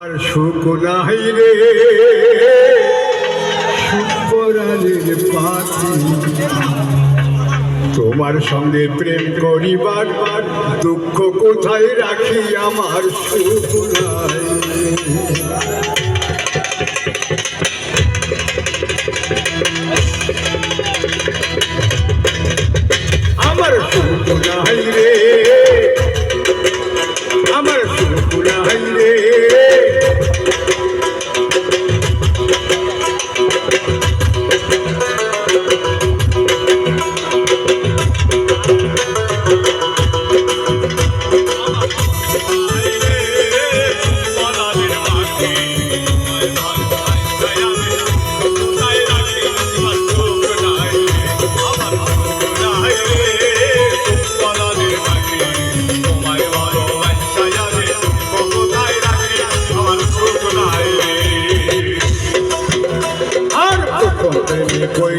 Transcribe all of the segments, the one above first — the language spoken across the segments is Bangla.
আর নাই রে। পাখি। তোমার সঙ্গে প্রেম করিবার দুঃখ কোথায় রাখি আমার আমার সুখ নাই রে।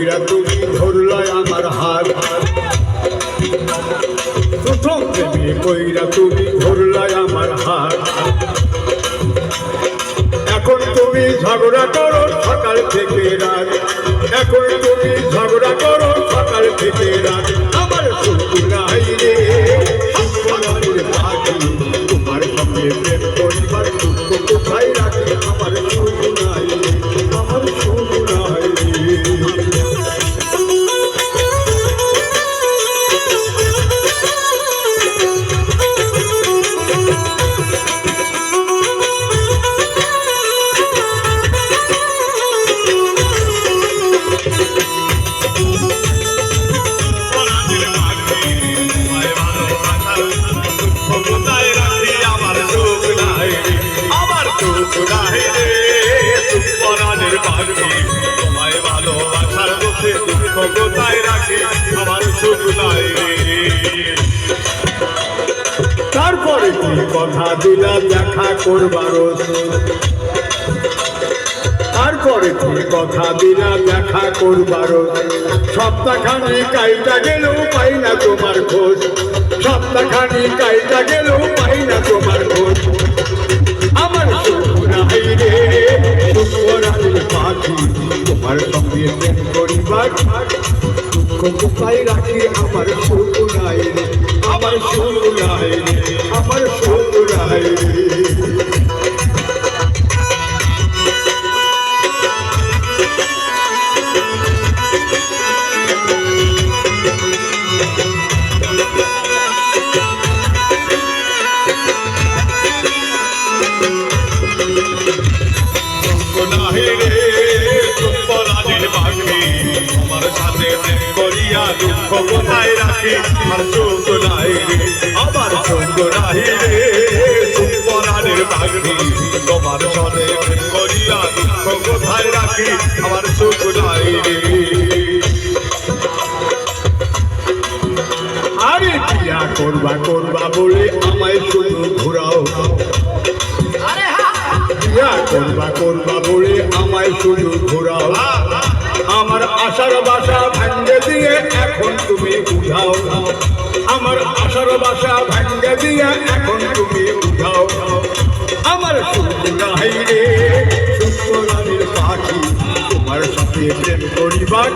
কইরা তুমি ধরলাই আমার হাত। প্রথম প্রেমে কইরা তুমি ধরলাই আমার হাত। এখন তুমি ঝগড়া করো সকাল থেকে রাত। এখন তারপরে কি কথা দিলাম দেখা করবার তারপরে কি কথা দেখা করবার সপ্তাহখানি কাইটা গেলেও পাই না তোমার খোঁজ। সপ্তাহখানি কাইটা গেলেও পাই না তোমার দুঃখ কোথায় রাখি আমার সুখ নাই আমার সুখ নাই আমার সুখ নাই রে দুঃখ কোথায় রাখি? আর চোখ নাই রে আমার চোখ নাই রে। পরাণের বাগনি তোমার সনে করিয়া দুঃখ কোথায় রাখি? আমার চোখ নাই রে। আরে বিয়া করবা করবা বলে আমায় শুধু ঘোরাও। বিয়া করবা করবা বলে আমায় শুধু ঘোরাও। আমার আশার বাসা ভাঙ্গে দিয়ে এখন তুমি উঠাও আমার আশার বাসা ভাঙ্গে দিয়ে এখন তুমি উঠাও আমার সুখ নাই রে সুস্থ রানীর পাখি। তোমার সাথে প্রেম করিবার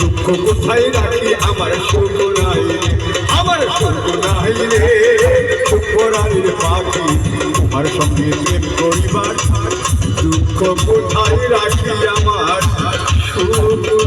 দুঃখ কোথায় রাখি? আমার সুখ নাই আমার সুখ নাই রে, সুখ রানীর পাখি। তোমার সঙ্গে প্রেম করিবার দুঃখ কোথায় রাখি? আমার খুব